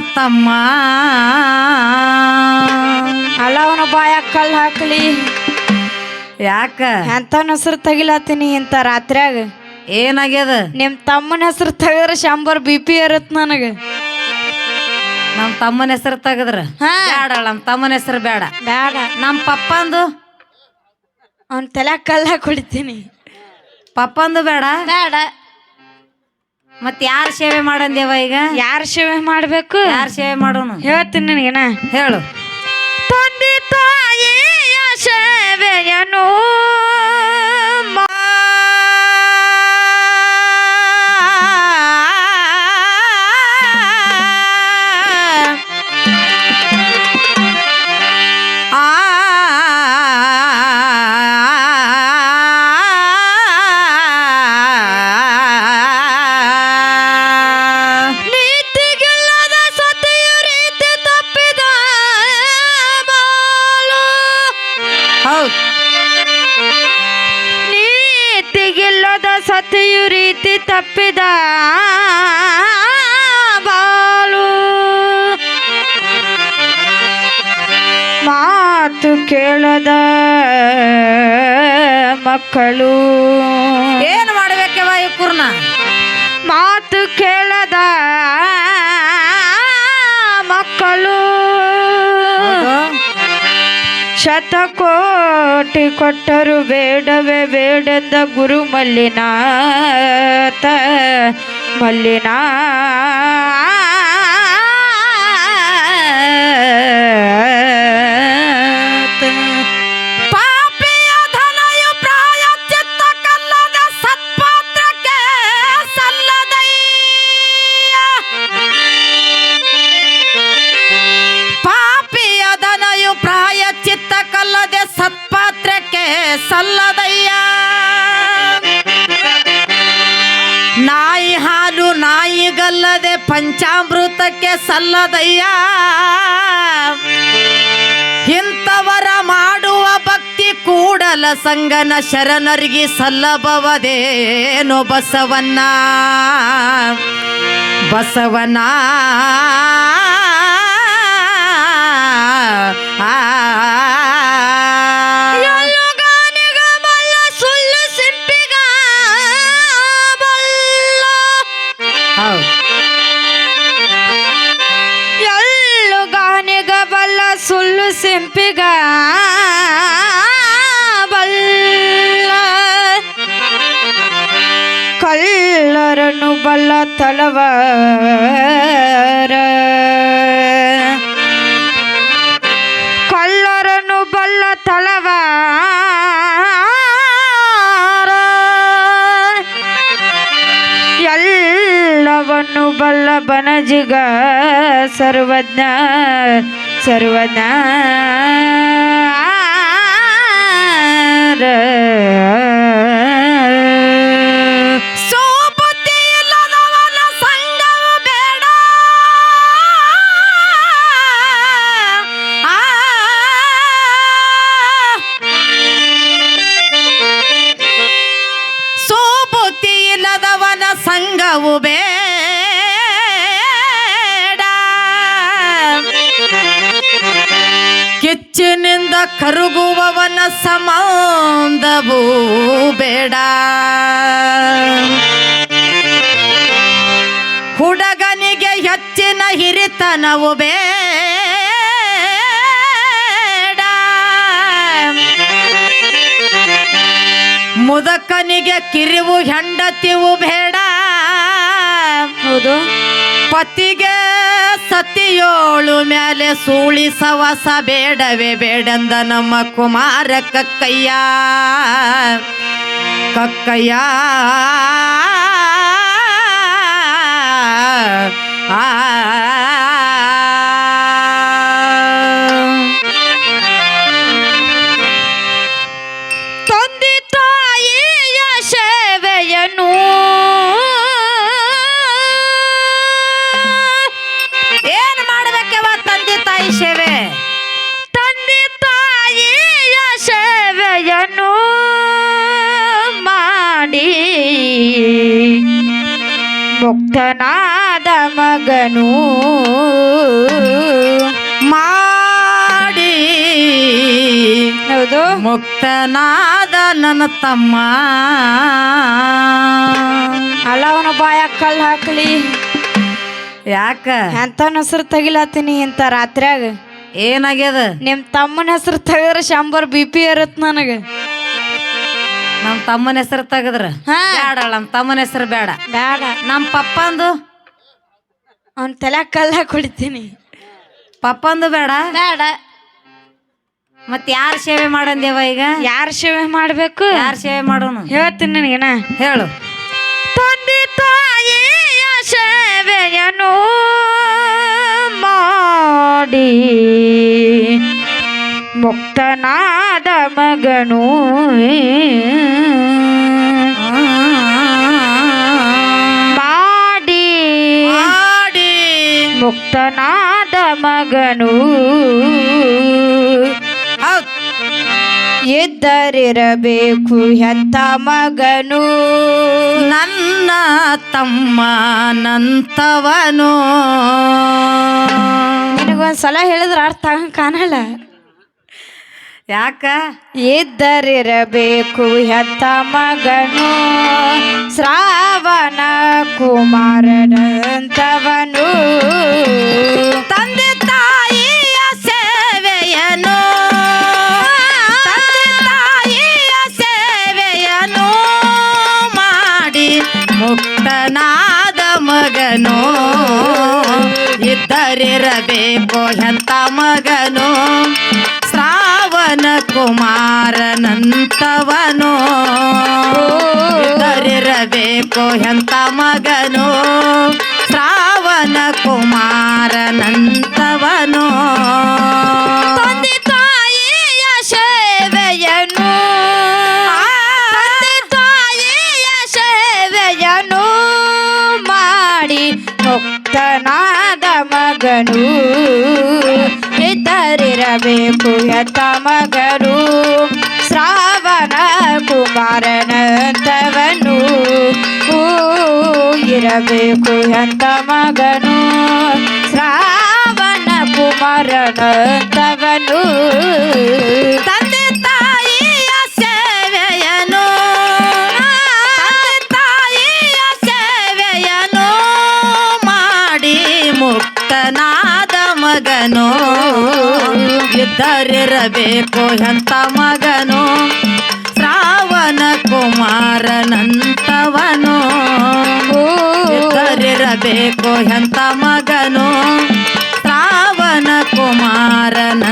ತಮ್ಮ. ಅಲ್ಲ ಅವನ ಬಾಯ ಕಲ್ಲು ಹಾಕ್ಲಿ. ಯಾಕ? ಎಂತವನ ಹೆಸರು ತೆಗಿಲತ್ತೀನಿ ಇಂತ ರಾತ್ರ್ಯಾಗ? ಏನಾಗ್ಯದ? ನಿಮ್ ತಮ್ಮನ ಹೆಸರು ತೆಗದ್ರ ಶಂಬರ್ ಬಿ ಪಿ ಇರತ್ ನನಗ. ನಮ್ ತಮ್ಮನ ಹೆಸರು ತೆಗದ್ರ? ಹಾ. ಬೇಡ ನಮ್ ತಮ್ಮನ ಹೆಸರು ಬೇಡ ಬೇಡ ನಮ್ ಪಪ್ಪಂದು? ಅವನ್ ತಲೆ ಕಲ್ಲು ಹಾಕಿ ಹೊಡಿತೀನಿ ಪಪ್ಪಂದು ಬೇಡ ಬೇಡ ಮತ್ ಯಾರ್ ಸೇವೆ ಮಾಡಂದೇವ ಈಗ? ಯಾರ ಸೇವೆ ಮಾಡ್ಬೇಕು? ಯಾರ್ ಸೇವೆ ಮಾಡೋನು? ಹೇಳ್ತೀನಿ ನನಗೇನ? ಹೇಳು. ತಂದೆ ತಾಯಿಯ ಸೇವೆಯನು ಮಾತು ಕೇಳದ ಮಕ್ಕಳು. ಏನು ಮಾಡ್ಬೇಕವ ಇವ್ಕುರ್ನ? ಮಾತು ಕೇಳದ ಮಕ್ಕಳು. ಶತಕೋಟಿ ಕೊಟ್ಟರು ಬೇಡವೇ ಬೇಡದ ಗುರು ಮಲ್ಲಿನಾಥ ಮಲ್ಲಿನಾಥ. ಸಲ್ಲದಯ್ಯ. ನಾಯಿ ಹಾಲು ನಾಯಿಗಲ್ಲದೆ ಪಂಚಾಮೃತಕ್ಕೆ ಸಲ್ಲದಯ್ಯ. ಇಂಥವರ ಮಾಡುವ ಭಕ್ತಿ ಕೂಡಲ ಸಂಗನ ಶರಣರಿಗೆ ಸಲ್ಲಬವದೇನೋ ಬಸವನ್ನ ಬಸವನ ಸಿಂಪಿಗ ಬಲ್ಲ. ಕಳ್ಳರನ್ನು ಬಲ್ಲ ತಲವಾರ. ಕಳ್ಳರನ್ನು ಬಲ್ಲ ತಲವಾರ. ಎಲ್ಲವನ್ನು ಬಲ್ಲ ಬನಜಿಗ ಸರ್ವಜ್ಞ. ಸರ್ವಜ್ಞ ಬೇಡ. ಹುಡುಗನಿಗೆ ಹೆಚ್ಚಿನ ಹಿರಿತನವು ಬೇಡ. ಮುದಕನಿಗೆ ಕಿರಿವು ಹೆಂಡತಿವು ಬೇಡ. ಹೌದು. ಪತಿಗೆ ಸತಿಯೋಳು ಮೇಲೆ ಸೂಳಿ ಸವಸ ಬೇಡವೇ ಬೇಡಂದ ನಮ್ಮ ಕುಮಾರ ಕಕ್ಕಯ್ಯ கக்கையா. ஆ ಮುಕ್ತನಾದ ಮಗನು ಮಾಡಿ. ಹೌದು. ಮುಕ್ತನಾದ ನನ್ನ ತಮ್ಮ. ಅಲ್ಲ ಅವನ ಬಾಯ ಕಲ್ಲು ಹಾಕ್ಲಿ. ಯಾಕ? ಎಂಥವನ ಹೆಸರು ತೆಗಿಲತ್ತೀನಿ ಇಂಥ ರಾತ್ರಿಯಾಗ? ಏನಾಗ್ಯದ? ನಿಮ್ಮ ತಮ್ಮನ ಹೆಸರು ತೆಗೆದ್ರೆ ಶಂಬರ್ ಬಿ ಪಿ ಇರುತ್ತೆ ನನಗೆ. ನಮ್ಮ ತಮ್ಮನ ಹೆಸರು ತೆಗದ್ರ. ಹಾ. ಬೇಡ ನಮ್ಮ ತಮ್ಮನ ಹೆಸರು ಬೇಡ ಬೇಡ ನಮ್ಮ ಪಪ್ಪಂದು? ಅವ್ನ ತಲೆ ಕಲ್ಲ ಕುಡಿತೀನಿ. ಪಪ್ಪಂದು ಬೇಡ ಬೇಡ ಮತ್ ಯಾರ ಸೇವೆ ಮಾಡಂದೇವ ಈಗ? ಯಾರ ಸೇವೆ ಮಾಡ್ಬೇಕು? ಯಾರ ಸೇವೆ ಮಾಡೋನು? ಹೇಳ್ತೀನಿ ನನಗೇನ. ಹೇಳು. ತಂದೆ ತಾಯಿಯ ಸೇವೆಯನ್ನು ಮಾಡಿ. ಮುಕ್ತನಾದ ಮಗನು ಮಾಡಿ ಮಾಡಿ ಮುಕ್ತನಾದ ಮಗನು ಎದ್ದರಿರಬೇಕು ಇದ್ದರಿರಬೇಕು ಎಂತ ಮಗನು. ನನ್ನ ತಮ್ಮ ನಂತವನು. ನಿನಗೊಂದು ಸಲ ಹೇಳಿದ್ರೆ ಅರ್ಥ ಆಗಂಗ್ ಕಾಣಲ್ಲ. ಯಾಕ? ಇದ್ದರಿರಬೇಕು ಹೆತ್ತ ಮಗನು? ಶ್ರಾವಣ ಕುಮಾರನಂತವನು. ತಂದೆ ತಾಯಿಯ ಸೇವೆಯನು. ತಂದೆ ತಾಯಿಯ ಸೇವೆಯನು. ಮಾಡಿ ಮುಕ್ತನಾದ ಮಗನು. ಇದ್ದರಿರಬೇಕು ಎಂತ ಮಗನು. ಶ್ರಾವಣ ಕುಮಾರನಂತವನು. ಇದ್ದರಿರಬೇಕು ಎಂತ ಮಗನು? ಶ್ರಾವಣ ಕುಮಾರನಂತವನು. ಇದ್ದರಿರಬೇಕು ಎತ್ತ ಮಗರು. ಶ್ರಾವಣ ಕುಮಾರನಂತವನು. ಇರಬೇಕು ಎಂತ ಮಗನು. ಶ್ರಾವಣ ಕುಮಾರನಂತವನು. ತಂದೆ ತಾಯಿಯ ಸೇವೆಯನು. ತಾಯಿಯ ಸೇವೆಯನು. ಮಾಡಿ ಮುಕ್ತನಾದ ಮಗನು. ಇದ್ದರಿರಬೇಕು ಎಂತ ಮಗನು? ಶ್ರಾವಣ ಕುಮಾರನಂತವನು ಇದ್ದರಿರಬೇಕು ಎಂತ ಮಗನು? ಶ್ರಾವಣ ಕುಮಾರನಂತವನು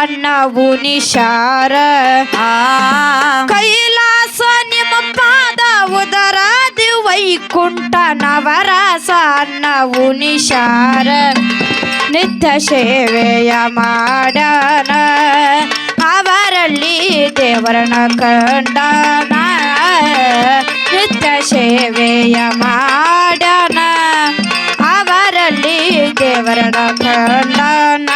ಸಣ್ಣವು ನಿಶಾರ. ಕೈಲಾಸ ನಿಮ್ಮ ಪಾದ ಉದರ ವೈಕುಂಠ ನವರ ಸಣ್ಣವು ನಿಶಾರ. ನಿತ್ಯ ಸೇವೆಯ ಮಾಡನ. ಅವರಲ್ಲಿ ದೇವರನ ಕಂಡನ. ನಿತ್ಯ ಸೇವೆಯ ಮಾಡನ. ಅವರಲ್ಲಿ ದೇವರನ ಕಂಡನ.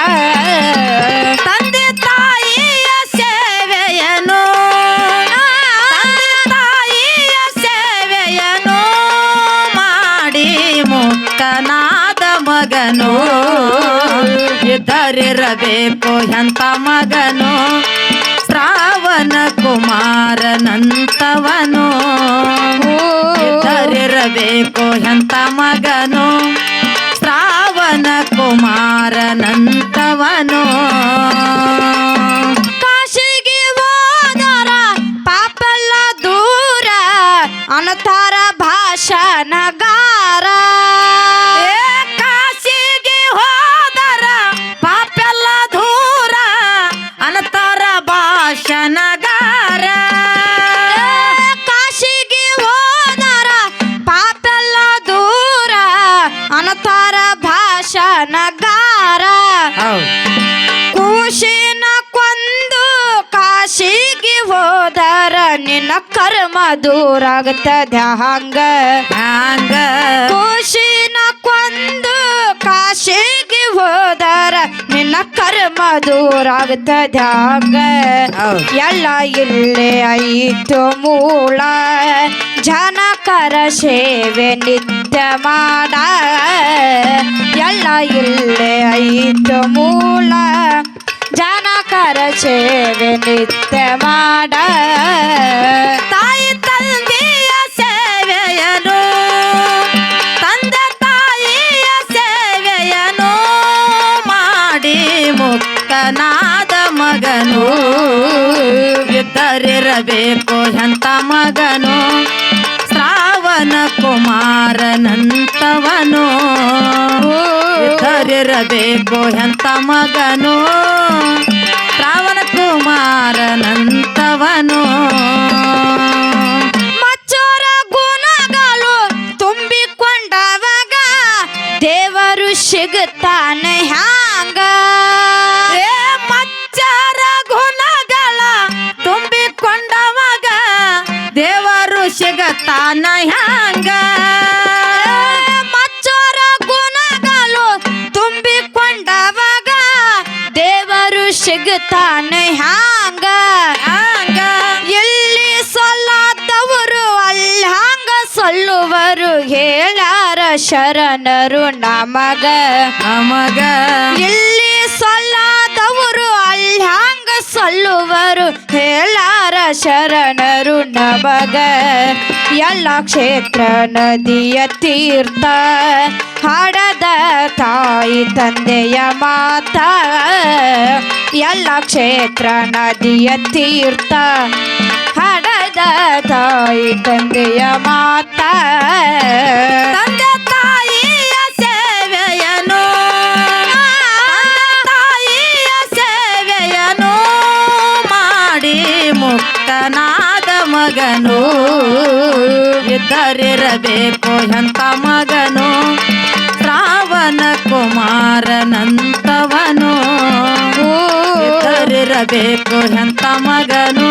ಇದ್ದರಿರಬೇಕು ಎಂತ ಮಗನು? ಶ್ರಾವಣ ಕುಮಾರನಂತವನು ಇದ್ದರಿರಬೇಕು ಎಂತ ಮಗನು? ಶ್ರಾವಣ ಕುಮಾರನಂತವನು ಕಾಶಿಗೆ ಹೋದರ ಪಾಪಲ್ಲ ದೂರ ಅನತಾರ ಕರ್ಮ ದೂರ ಆಗತ್ತದ ಹಂಗ ಹ್ಯಾಂಗ ಖುಷಿನ ಕೊಂದು ಕಾಶಿಗೆ ಹೋದರ ನಿನ್ನ ಕರ್ಮ ದೂರ ಆಗತ್ತದ ಹಂಗ. ಎಲ್ಲ ಇಲ್ಲೇ ಐತು ಮೂಲ ಜನಕರ ಸೇವೆ ನಿತ್ಯ ಮಾಡ ಎಲ್ಲ ಇಲ್ಲೇ ಐತು ಮೂಲ ಜನಕರ ಸೇವೆ ನಿತ್ಯ ಮಾಡ. ತಾಯಿ ತಂದೆಯ ಸೇವೆಯನು. ತಂದೆ ತಾಯಿಯ ಸೇವೆಯನು. ಮಾಡಿ ಮುಕ್ತನಾದ ಮಗನು. ಇದ್ದರಿರಬೇಕು ಎಂತ ಮಗನು. ಶ್ರಾವಣ ಕುಮಾರನಂತವನು. ಇದ್ದರಿರಬೇಕು ಎಂತ ಮಗನು. ಸಿಗುತ್ತಾನೆ ಹ್ಯಾಂಗ? ಹ್ಯಾಂಗ? ಎಲ್ಲಿ ಸೊಲ್ಲಾದವರು ಅಲ್ಲಿ ಹಂಗ ಸಲ್ಲುವರು? ಹೇಳಾರ ಶರಣರು ನಮಗ. ನಮಗ. ಎಲ್ಲಿ ಸೊಲ್ಲಾದವರು ಅಲ್ಲಿ ಹಂಗ ಸಲ್ಲುವರು? ಹೇಳಾರ ಶರಣರು ನಮಗ. ಎಲ್ಲ ಕ್ಷೇತ್ರ ನದಿಯ ತೀರ್ಥ ಹಾಡದ ತಾಯಿ ತಂದೆಯ ಮಾತ. ಎಲ್ಲ ಕ್ಷೇತ್ರ ನದಿಯ ತೀರ್ಥ. ಹಡದ ತಾಯಿ ತಂದೆಯ ಮಾತ. ತಂದೆ ತಾಯಿಯ ಸೇವೆಯನು. ತಾಯಿಯ ಸೇವೆಯನು. ಮಾಡಿ ಮುಕ್ತನಾದ ಮಗನು. ಇದ್ದರಿರಬೇಕು ಎಂತ ಮಗನು ಇದ್ದರಿರಬೇಕು ಎಂತ ಮಗನು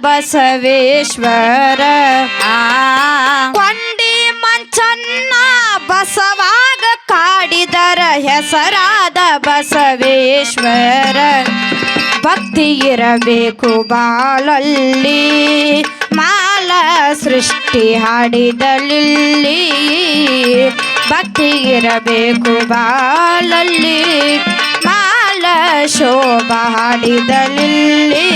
ಬಸವೇಶ್ವರ. ಆ. ಕೊಂಡಿ ಮಂಚನ್ನ ಬಸವಾಗ ಕಾಡಿದರ ಹೆಸರಾದ ಬಸವೇಶ್ವರ. ಭಕ್ತಿ ಇರಬೇಕು ಬಾಲಲ್ಲಿ ಮಾಲ ಸೃಷ್ಟಿ ಹಾಡಿದಲಿಲ್ಲಿ. ಭಕ್ತಿ ಇರಬೇಕು ಬಾಲಲ್ಲಿ ಮಾಲ ಶೋಭ ಹಾಡಿದಲಿಲ್ಲಿ.